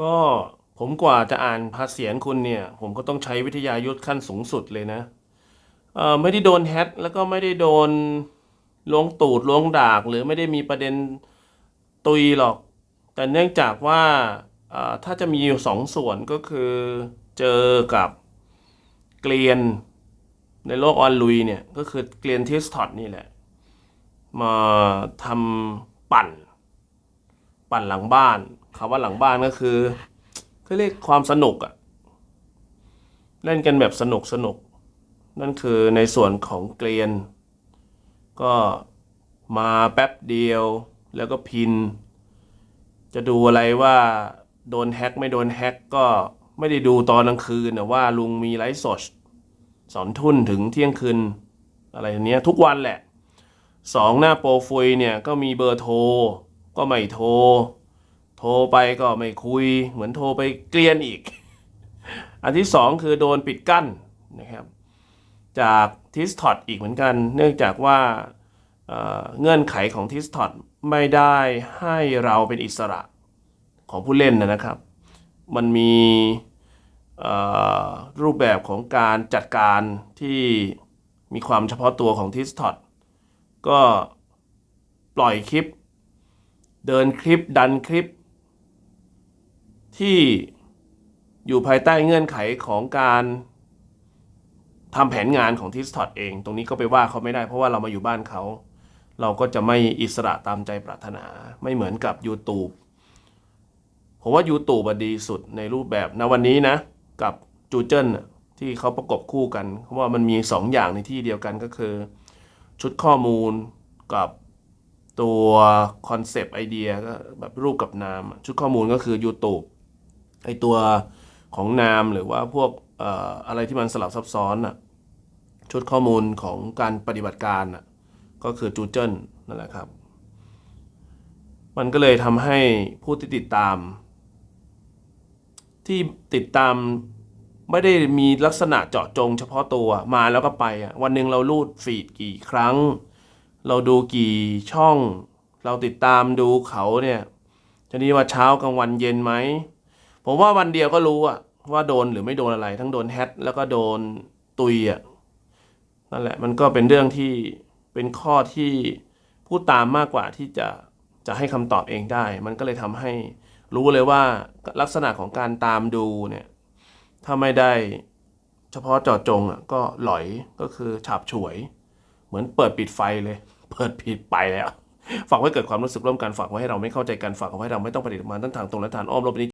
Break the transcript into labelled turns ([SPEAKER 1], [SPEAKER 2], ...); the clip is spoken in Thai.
[SPEAKER 1] ก็ผมกว่าจะอ่านภาษียนคุณเนี่ย ผมก็ต้องใช้วิทยายุทธขั้นสูงสุดเลยนะเอ่อไม่ได้โดนแฮกแล้วก็ไม่ได้โดนล้วงตูดล้วงดาก หรือไม่ได้มีประเด็นตุยหรอก แต่เนื่องจากว่าถ้าจะมีอยู่สองส่วนก็คือเจอกับเกลียนในโลกออนลุยเนี่ยก็คือเกลียนทิสทอดนี่แหละ มาทำปั่น ปั่นหลังบ้าน คำว่าหลังบ้านก็คือเขาเรียกความสนุกอะเล่นกันแบบสนุกสนุก นั่นคือในส่วนของเกลียน ก็มาแป๊บเดียว แล้วก็พิน จะดูอะไรว่าโดนแฮ็กไม่โดนแฮ็กก็ไม่ได้ดูตอนกลางคืนนะว่าลุงมีไลฟ์สดสอนทุ่นถึงเที่ยงคืนอะไรเนี้ยทุกวันแหละสองหน้าโปรไฟล์เนี่ยก็มีเบอร์โทร ก็ไม่โทร โทรไปก็ไม่คุย เหมือนโทรไปเกลียนอีก อันที่สองคือโดนปิดกั้นนะครับจากทิสทอดอีกเหมือนกัน เนื่องจากว่าเงื่อนไขของทิสทอดไม่ได้ให้เราเป็นอิสระของผู้เล่นนะนะครับ มันมีรูปแบบของการจัดการที่มีความเฉพาะตัวของทิสทอดก็ปล่อยคลิป เดินคลิปดันคลิป ที่อยู่ภายใต้เงื่อนไขของการทำแผนงานของทิสทอดเอง ตรงนี้ก็ไปว่าเขาไม่ได้เพราะว่าเรามาอยู่บ้านเขา เราก็จะไม่อิสระตามใจปรารถนา ไม่เหมือนกับ YouTube ผมว่า YouTube ดีสุดในรูปแบบณวันนี้นะ กับจูเจิลน่ะที่เขาประกบคู่กันเพราะว่ามันมีสองอย่างในที่เดียวกันก็คือ ชุดข้อมูลกับตัวคอนเซปต์ไอเดียก็แบบรูปกับนาม ชุดข้อมูลก็คือ YouTube ไอตัวของนามหรือว่าพวกอะไรที่มันสลับซับซ้อนอะชุดข้อมูลของการปฏิบัติการอะก็คือจูเจิลนั่นแหละครับ มันก็เลยทำให้ผู้ที่ติดตาม ที่ติดตามไม่ได้มีลักษณะเจาะจงเฉพาะตัวมาแล้วก็ไปอะวันหนึ่งเราลูดฟีดกี่ครั้ง เราดูกี่ช่อง เราติดตามดูเขาเนี่ยจะนี่ว่าเช้ากลางวันเย็นไหม ผมว่าวันเดียวก็รู้อะว่าโดนหรือไม่โดนอะไร ทั้งโดนแฮตแล้วก็โดนตุยอะนั่นแหละมันก็เป็นเรื่องที่เป็นข้อที่พูดตามมากกว่าที่จะจะให้คำตอบเองได้ มันก็เลยทำให้รู้เลยว่าลักษณะของการตามดูเนี่ยถ้าไม่ได้เฉพาะจาะจงอะก็หลอยก็คือฉาบฉวย เหมือนเปิดปิดไฟเลย เปิดปิดไปแล้วฝากไว้เกิดความรู้สึกร่วมกันฝากไว้ให้เราไม่เข้าใจกันฝากไว้ให้เราไม่ต้องปฏิบัติมาทั้งทางตรงและทางอ้อมรบนี้